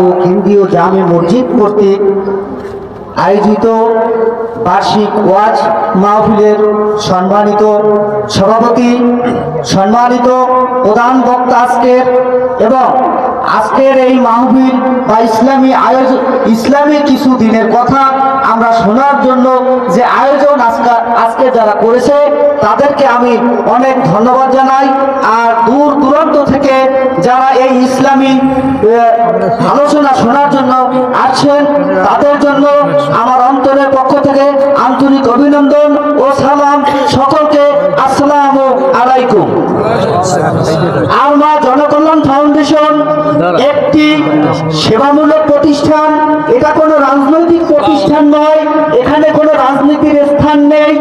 ও কেন্দ্রীয় মসজিদ আয়োজিত বার্ষিক ওয়াজ মাহফিলের সম্মানিত সভাপতি, সম্মানিত প্রধান বক্তা আজকের এবং আজকের এই মাহফিল বা ইসলামী আয়োজন ইসলামী কিছু দিনের কথা আমরা শোনার জন্য যে আয়োজন আজকে আজকে যারা করেছে তাদেরকে আমি অনেক ধন্যবাদ জানাই। আর দূর দূরান্ত থেকে যারা এই ইসলামী আলোচনা শোনার জন্য আসছেন তাদের জন্য আমার অন্তরের পক্ষ থেকে আন্তরিক অভিনন্দন ও সালাম। সকলকে আসসালামু আলাইকুম। আলমা জনকল্যাণ ফাউন্ডেশন একটি সেবামূলক প্রতিষ্ঠান। এটা কোনো রাজনৈতিক প্রতিষ্ঠান নয় এখানে কোনো রাজনীতির স্থান নেই।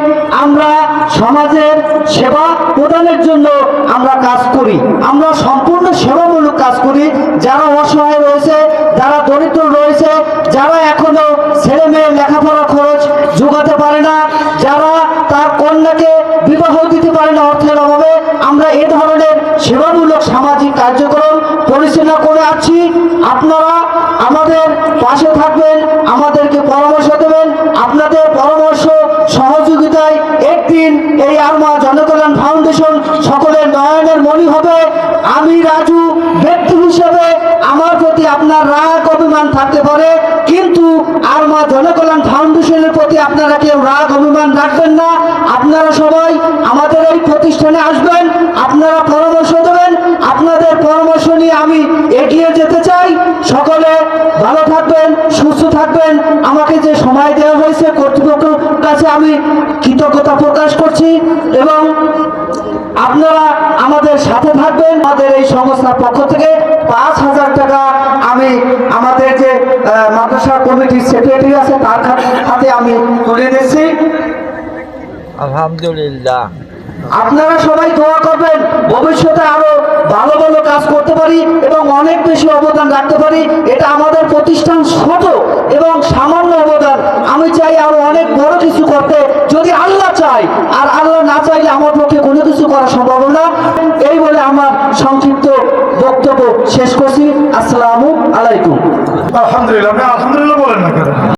আমরা সমাজের সেবা প্রদানের জন্য আমরা কাজ করি। আমরা সম্পূর্ণ সেবামূলক কাজ করি। যারা অসহায় রয়েছে, যারা দরিদ্র রয়েছে, যারা এখনও ছেলে মেয়ে লেখাপড়া খরচ যোগাতে পারে না, যারা তার কন্যাকে বিবাহ দিতে পারে না অর্থের অভাবে, আমরা এ ধরনের সেবামূলক সামাজিক কার্যক্রম পরিচালনা করে আছি। আপনারা আমাদের পাশে থাকবেন, আমাদেরকে পরামর্শ দেবেন আপনাদের পরামর্শ সহযোগিতায় একদিন এই আরমা জনকল্যাণ ফাউন্ডেশন সকলের নয়নের মণি হবে। আমি রাজু ব্যক্তি হিসেবে আমার প্রতি আপনার রাগ, অভিমান থাকতে পারে। কিন্তু আরমা জনকল্যাণ ফাউন্ডেশনের প্রতি আপনারা কেউ রাগ, অভিমান রাখবেন না। আপনারা সবাই আমাদের এই প্রতিষ্ঠানে আসবেন, আপনারা পরামর্শ দেবেন। আপনাদের পরামর্শ নিয়ে আমি এগিয়ে যেতে চাই। সকলে ভালো থাকবেন, সুস্থ থাকবেন। আমাকে যে সময় দেওয়া হয়েছে কর্তৃপক্ষের কাছে আমি কৃতজ্ঞতা প্রকাশ করছি এবং আপনারা আমাদের সাথে থাকবেন। আমাদের এই সংস্থার পক্ষ থেকে পাঁচ হাজার টাকা আমি আমাদের যে মাদ্রাসা কমিটির সেক্রেটারি আছে তার হাতে আমি তুলে দিচ্ছি। আলহামদুলিল্লাহ। আপনারা সবাই দোয়া করবেন ভবিষ্যতে আরও ভালো ভালো কাজ করতে পারি এবং অনেক বেশি অবদান রাখতে পারি। এটা আমাদের প্রতিষ্ঠান ছোট এবং সামান্য অবদান। আমি চাই আরও অনেক বড় কিছু করতে। যদি আল্লাহ চাই আর আল্লাহ না চাইলে আমার পক্ষে কোনো করা সম্ভব না। এই বলে আমার সংক্ষিপ্ত বক্তব্য শেষ করছি। আসসালামু আলাইকুম। আলহামদুলিল্লাহ আলহামদুলিল্লাহ বলেন না